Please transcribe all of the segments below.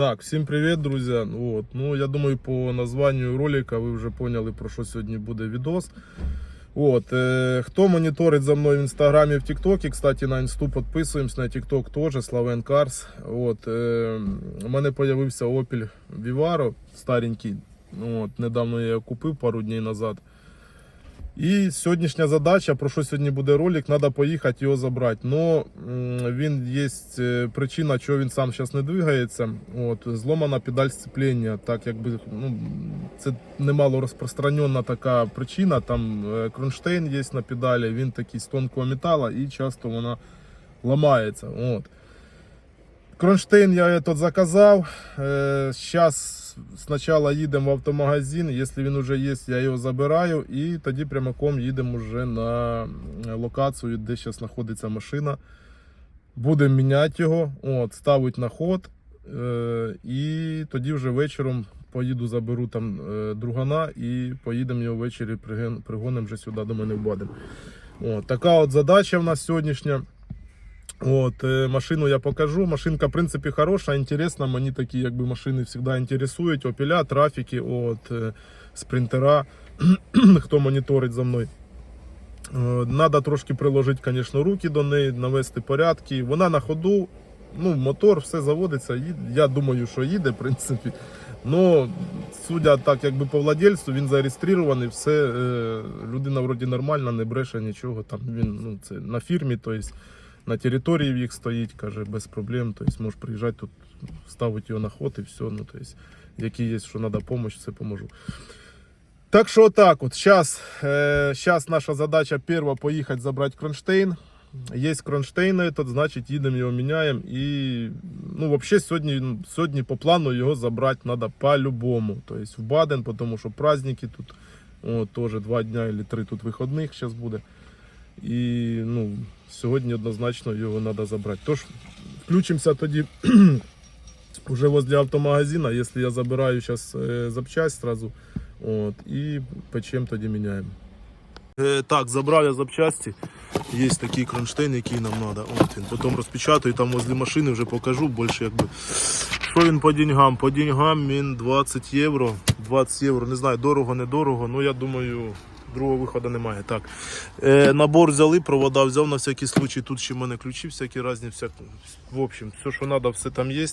Так, всім привіт, друзі. От, ну, я думаю, по названню ролика ви вже поняли, про що сьогодні буде відос. От, е, хто моніторить за мною в інстаграмі в Тіктокі, кстати, на інсту підписуємось, на Тікток теж, Славен Карс. От, е, у мене з'явився Opel Vivaro старенький. От, недавно я його купив пару днів назад. І сьогоднішня задача, про що сьогодні буде ролик, треба поїхати його забрати. Но він є е, причина, чого він сам зараз не двигається. От, зломана педаль сцеплення. Так якби ну, це немало розпространена така причина. Там е, кронштейн є на педалі, він такий з тонкого металу і часто вона ламається. От. Кронштейн я этот заказав. Зараз спочатку їдемо в автомагазин. Якщо він вже є, я його забираю. І тоді прямиком їдемо вже на локацію, де зараз знаходиться машина. Будемо міняти його, от, ставити на ход. Е, і тоді вже вечором поїду, заберу там е, другана і поїдемо його ввечері, пригонимо вже сюди до мене в Баден. От, така от задача в нас сьогоднішня. От, е, машину я покажу. Машинка, в принципі, хороша, інтересна. Мені такі якби, машини завжди інтересують. Опеля, трафіки, от, е, спринтера, хто моніторить за мною. Треба трошки приложити, звісно, руки до неї, навести порядки. Вона на ходу, ну, мотор, все заводиться. Я думаю, що їде, в принципі. Ну, судя так, якби по владельцю, він зареєстрований, все, людина вроді нормальна, не бреше нічого. Там він ну, це на фірмі, тобто на території в їх стоїть, каже, без проблем. Тобто можеш приїжджати тут, ставити його на ход і все. Ну, тобто, які є, що треба допомога, все поможу. Так що отак от. Зараз е, наша задача перша поїхати забрати кронштейн. Є кронштейн, этот, значить їдемо його міняємо. І ну, взагалі сьогодні, сьогодні по плану його забрати треба по-любому. Тобто в Баден, тому що праздники тут о, теж два дня або три тут вихідних зараз буде. І ну, сьогодні однозначно його треба забрати. Тож включимося тоді вже возле автомагазина. Якщо я забираю зараз запчасть сразу, от, і печем тоді міняємо. Е, так, забрав я запчасті. Є такий кронштейн, який нам треба. От він. Потім розпечатаю там возле машини, вже покажу більше якби. Що він по деньгам? По деньгам він 20 євро. 20 євро, не знаю, дорого, недорого. Ну я думаю, другого виходу немає. Так. Е, набор взяли, провода взяв на всякий случай. Тут ще в мене ключі всякі різні. Всяк... В общем, все, що треба, все там є.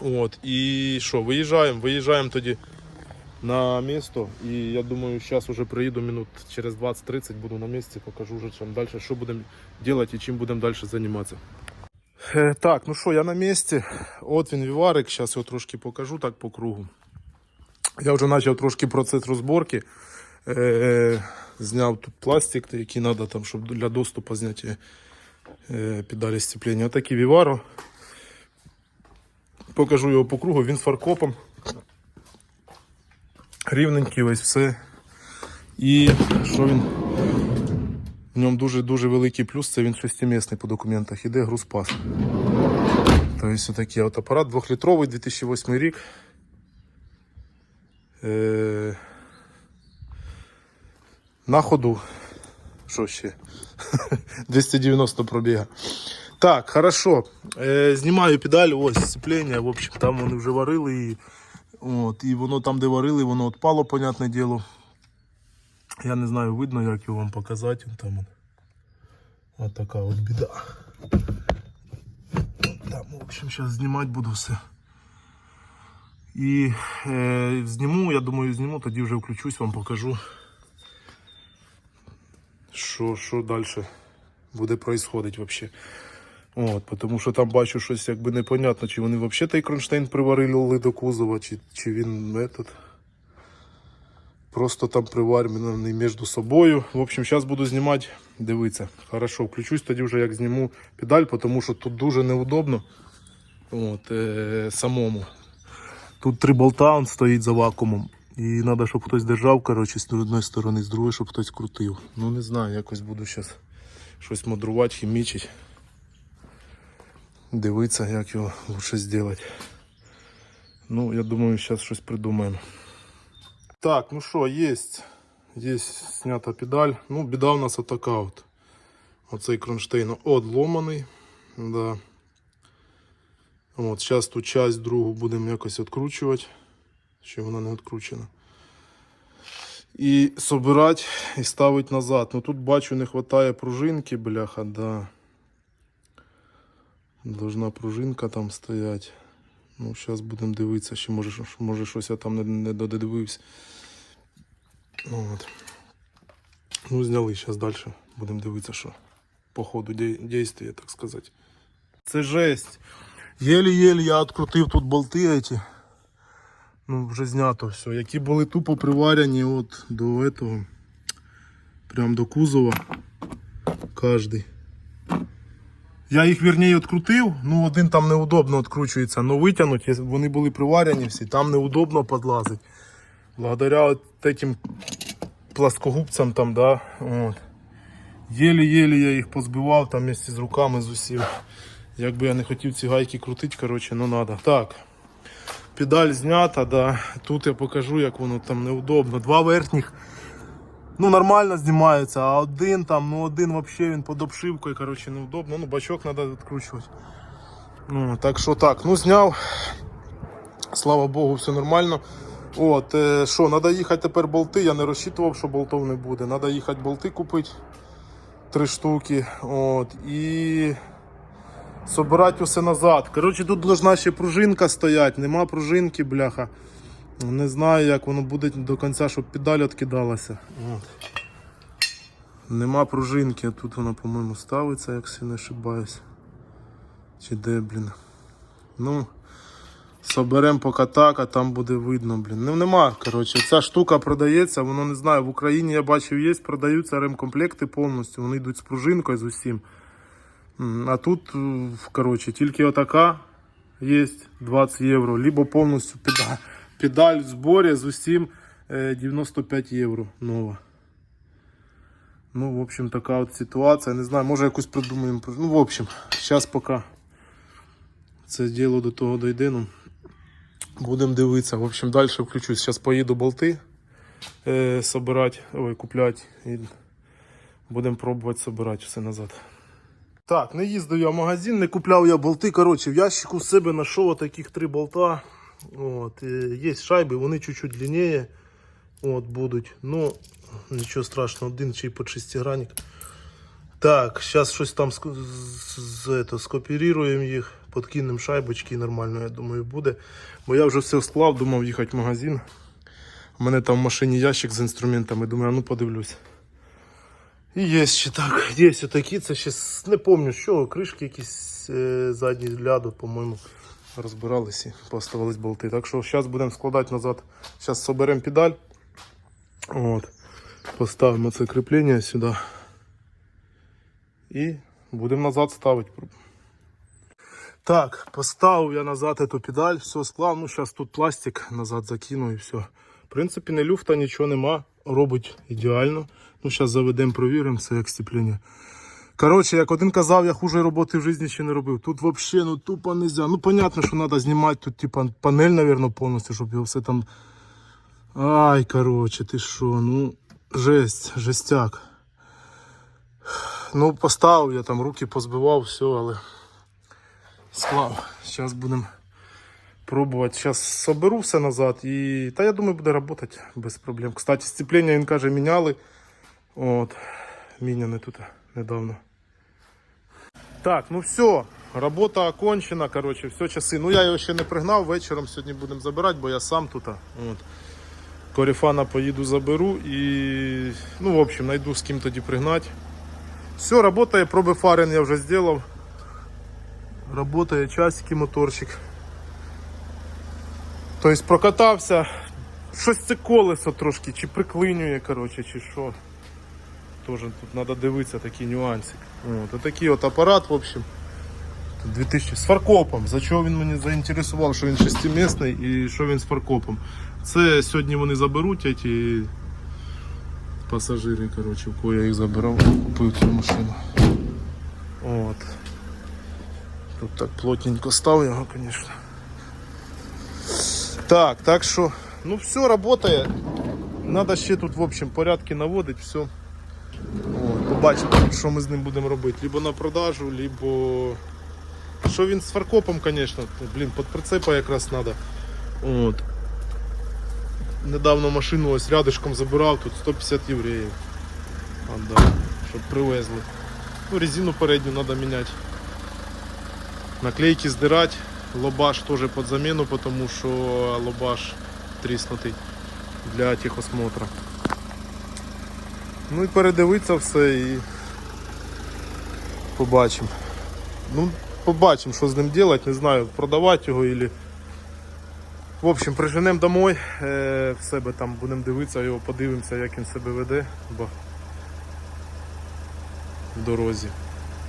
От. І що, виїжджаємо, виїжджаємо тоді на місто. І я думаю, зараз вже приїду минут через 20-30 буду на місці, покажу вже чим далі, що будемо робити і чим будемо далі займатися. Е, Так, ну що, я на місці. От він віварик, зараз його трошки покажу так по кругу. Я вже почав трошки процес розборки. Е, зняв тут пластик, який треба, там, щоб для доступу зняти е, педалі сцеплення. Отакий Vivaro. Покажу його по кругу, він з фаркопом. Рівненький весь все. І що він? В ньому дуже-дуже великий плюс, це він шестимісний по документах, іде грузпас. Тобто отакий от апарат 2-літровий, 2008 рік. Е, на ходу. Що ще? 290 пробіга. Так, хорошо. Е, знімаю педаль, ось сцеплення. В общем, там вони вже варили і, от, і воно там, де варили, воно отпало, понятне діло. Я не знаю, видно, як його вам показати. Вон Там. От така от біда. Там, в общем, зараз знімати буду все. І е, зніму, я думаю, зніму, тоді вже включусь, вам покажу, що, що далі буде происходить вообще. От, тому що там бачу щось якби непонятно, чи вони взагалі той кронштейн приварили до кузова, чи, чи він этот, просто там приварений між собою. В общем, зараз буду знімати, дивитися. Хорошо, включусь тоді вже як зніму педаль, тому що тут дуже неудобно. От, е, самому. Тут три болта он стоїть за вакуумом. І треба, щоб хтось держав, коротше, з одної сторони, з другої, щоб хтось крутив. Ну не знаю, якось буду зараз щось мудрувати, хімічити. Дивитися, як його лучше зробити. Ну, я думаю, зараз щось придумаємо. Так, ну що, є. Є снята педаль. Ну, біда у нас отака от. Оцей кронштейн одломаний. Да. От, зараз ту часть другу будемо якось відкручувати. Ще вона не відкручена. І собирати і ставити назад. Ну тут бачу, не вистачає пружинки, бляха, да. Должна пружинка там стоять. Ну, зараз будемо дивитися, ще може, може щось я там не, не додивився. Ну, от. Ну, зняли, зараз далі будемо дивитися, що по ходу дій- дійствия, так сказати. Це жесть. Єлі-єлі я відкрутив тут болти эти. Ну, вже знято все. Які були тупо приварені от до этого. Прям до кузова. Кожний. Я їх вірніше відкрутив, ну один там неудобно відкручується, але витягнуть, вони були приварені всі, там неудобно підлазить. Благодаря от этим пласкогубцям там, да, от. Єлі-єлі я їх позбивав там місці з руками з усім. Якби я не хотів ці гайки крутити, коротше, ну надо. Так. Педаль знята, да. Тут я покажу, як воно там неудобно. Два верхніх. Ну, нормально знімається, а один там, ну один взагалі він під обшивкою, коротше, неудобно. Ну, бачок треба відкручувати. Ну, так що так, ну зняв. Слава Богу, все нормально. От, е, що, треба їхати тепер болти. Я не розчитував, що болтов не буде. Треба їхати болти купити. Три штуки. От, і собирати усе назад. Коротше, тут должна ще пружинка стояти. Нема пружинки, бляха. Не знаю, як воно буде до кінця, щоб педаль відкидалася. От. Нема пружинки, а тут вона, по-моєму, ставиться, якщо не ошибаюсь. Чи де, блін. Ну, соберемо поки так, а там буде видно, блін. Ну нема. Коротше, ця штука продається, воно не знаю. В Україні я бачив, є, продаються ремкомплекти повністю. Вони йдуть з пружинкою з усім. А тут, е, коротше, тільки отака є 20 євро, либо повністю педаль, педаль в зборі з усім е, 95 євро нова. Ну, в общем, така от ситуація. Не знаю, може якусь придумаємо. Ну, в общем, зараз поки це діло до того дойде. Ну, будемо дивитися. В общем, далі включусь. Зараз поїду болти е, собирати, ой, купляти. І будемо пробувати собирати все назад. Так, не їздив я в магазин, не купляв я болти. Коротше, в ящику в себе знайшов таких три болта. От, є шайби, вони чуть-чуть длиннее. От, будуть. Ну, нічого страшного, один чи по шестигранник. Так, зараз щось там скопіруємо їх, подкинемо шайбочки нормально, я думаю, буде. Бо я вже все склав, думав їхати в магазин. У мене там в машині ящик з інструментами, думаю, ну подивлюсь. Є ще так, є такі, це ще не пам'ятаю, що, кришки якісь е, задні ляду, по-моєму, розбиралися поставились болти. Так що зараз будемо складати назад. Зараз соберемо педаль. От. Поставимо це кріплення сюди. І будемо назад ставити. Так, поставив я назад эту педаль, все склав. Ну, зараз тут пластик назад закину і все. В принципі, не люфта, нічого нема. Робить ідеально. Ну, зараз заведемо, провіримо це як степлення. Коротше, як один казав, я хуже роботи в житті ще не робив. Тут взагалі ну, тупо не можна. Ну, понятно, що треба знімати тут, типа, панель, мабуть, повністю, щоб його все там. Ай, коротше, ти що, ну, жесть, жестяк. Ну, поставив я там, руки позбивав, все, але склав. Зараз будемо пробувати. Зараз соберу все назад і. Та я думаю, буде працювати без проблем. Кстати, сцеплення він каже, міняли. От. Міняне тут недавно. Так, ну все. Робота окончена, короче, все часи. Ну я його ще не пригнав, вечором сьогодні будемо забирати, бо я сам тут. От. Коріфана поїду заберу і. Ну, в общем, знайду з ким тоді пригнати. Все, работає, проби фарен я вже зробив. Работає часики, моторчик. Тобто прокатався. Щось це колесо трошки, чи приклинює, коротше, чи що. Тоже тут треба дивитися такі нюанси. От, отакий от апарат, в общем. Тут 2000 з фаркопом. За чого він мені заінтересував, що він шестимісний і що він з фаркопом. Це сьогодні вони заберуть ці пасажири, коротше, в кого я їх забирав, купив цю машину. От. Тут так плотненько став його, звісно. Так, так що, ну все, работає. Надо ще тут, в общем, порядки наводити, все. От, побачимо, що ми з ним будемо робити. Либо на продажу, либо Що він з фаркопом, звісно, блін, під прицепа якраз треба. От. Недавно машину ось рядышком забирав, тут 150 євреїв. Отдав, щоб привезли. Ну, резину передню треба міняти. Наклейки здирати. Лобаш теж під заміну, тому що лобаш тріснутий для техосмотра. Ну і передивитися все і побачимо. Ну, побачимо, що з ним робити, не знаю, продавати його или. В общем, приженемо домой, е, в себе там будемо дивитися, його подивимося, як він себе веде бо в дорозі.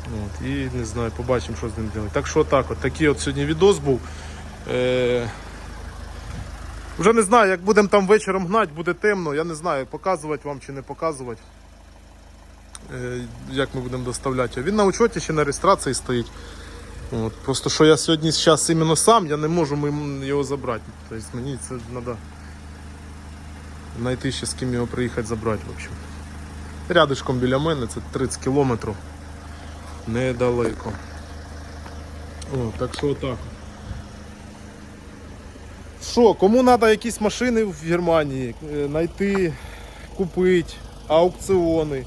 От, і не знаю, побачимо, що з ним робити. Так що так, от такий от сьогодні відос був. Е, вже не знаю, як будемо там вечором гнати, буде темно, я не знаю, показувати вам чи не показувати. Е, як ми будемо доставляти. Він на учеті ще на реєстрації стоїть. От, просто що я сьогодні зараз іменно сам, я не можу його забрати. Тобто мені це треба знайти ще з ким його приїхати забрати. В біля мене, це 30 кілометрів. Недалеко. О, так що отак. Що, кому треба якісь машини в Германії е, знайти, купити, аукціони.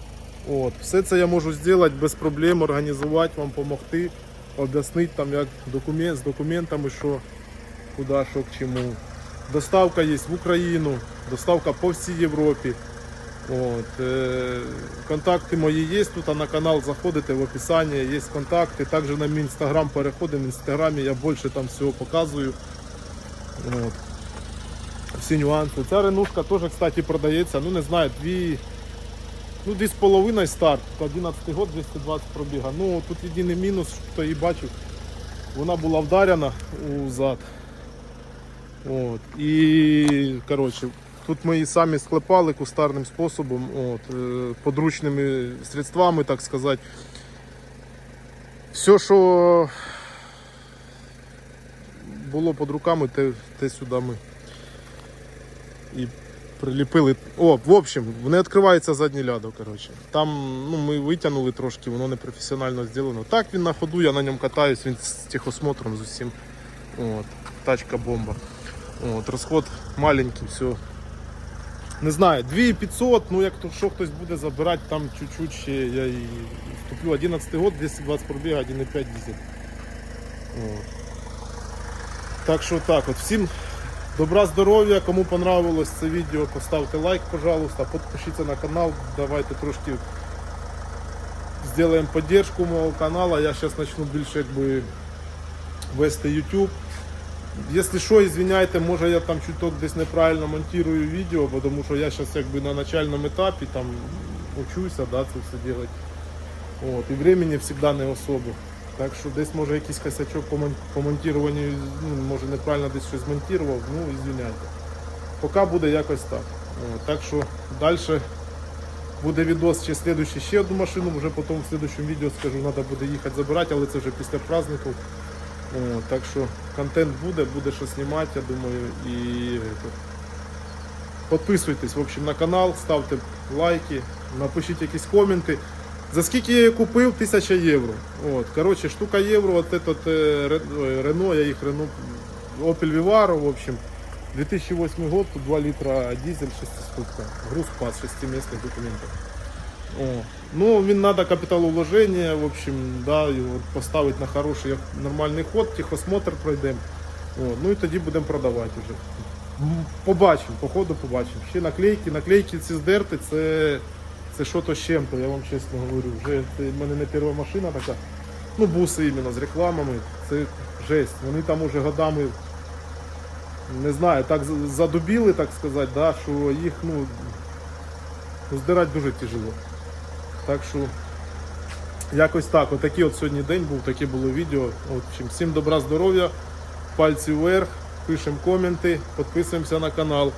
От, все це я можу зробити без проблем, організувати, вам допомогти, об'яснити там як документ, з документами, що куди, що к чому. Доставка є в Україну, доставка по всій Європі. От, е, контакти мої є тут, на канал заходите в описанні, є контакти. Також на мій інстаграм переходимо. В інстаграмі я більше там всього показую. От. Всі нюанси. Ця ренушка теж, кстати, продається. Ну не знаю, дві. Ну, десь половиною старт, 11 год, 220 пробіга. Ну, тут єдиний мінус, хто її бачив, вона була вдарена у зад. От. І, коротше, тут ми її самі склепали кустарним способом, от, е, подручними средствами, так сказати. Все, що було під руками, те, те сюди ми і приліпили. О, в общем, не відкривається заднє лядо. Коротше. Там ну, ми витягнули трошки, воно не професіонально зроблено. Так він на ходу, я на ньому катаюсь, він з техосмотром з усім. От, тачка бомба. От, розход маленький, все. Не знаю, 2500, ну як то, що хтось буде забирати, там чуть-чуть ще я і вступлю. 11 год, 220 пробіга, 1,5 дизель. Так що так, от всім добра здоров'я, кому понравилось це відео, поставте лайк, пожалуйста, підпишіться на канал, давайте трошки зробимо поддержку мого каналу. Я зараз почну більше якби вести YouTube. Якщо що, извиняйте, може я там чуток десь неправильно монтую відео, бо тому що я зараз якби на начальному етапі там учуся, да, це все робити. От, і времени завжди не особо. Так що десь може якийсь косячок по монтуванню, ну, може неправильно десь щось змонтував, ну извиняйте. Поки буде якось так. От, так що далі буде відос ще слідуючий ще одну машину, вже потім в слідчому відео скажу, треба буде їхати забирати, але це вже після праздників. Так що контент буде, буде що знімати, я думаю. І підписуйтесь в общем, на канал, ставте лайки, напишіть якісь коменти. За скільки я її купив? 1000 євро. От, коротше, штука євро, от этот е, Рено, я їх Рено, Opel Vivaro, в общем, 2008 год, тут 2 літра дизель, 6 ступка, груз пас, 6 місних документів. О, ну, він треба капіталовложення, в общем, да, його поставити на хороший нормальний ход, техосмотр пройдемо. Ну і тоді будемо продавати вже. Побачимо, по ходу побачимо. Ще наклейки, наклейки ці здерти, це, це що то з чим-то, я вам чесно говорю. Вже це в мене не перша машина така. Ну, буси іменно з рекламами, це жесть. Вони там уже годами, не знаю, так задубіли, так сказати, да, що їх ну, здирати дуже тяжело. Так що якось так. Отакий от сьогодні день був, таке було відео. От, всім добра, здоров'я, пальці вверх, пишемо коменти, підписуємося на канал.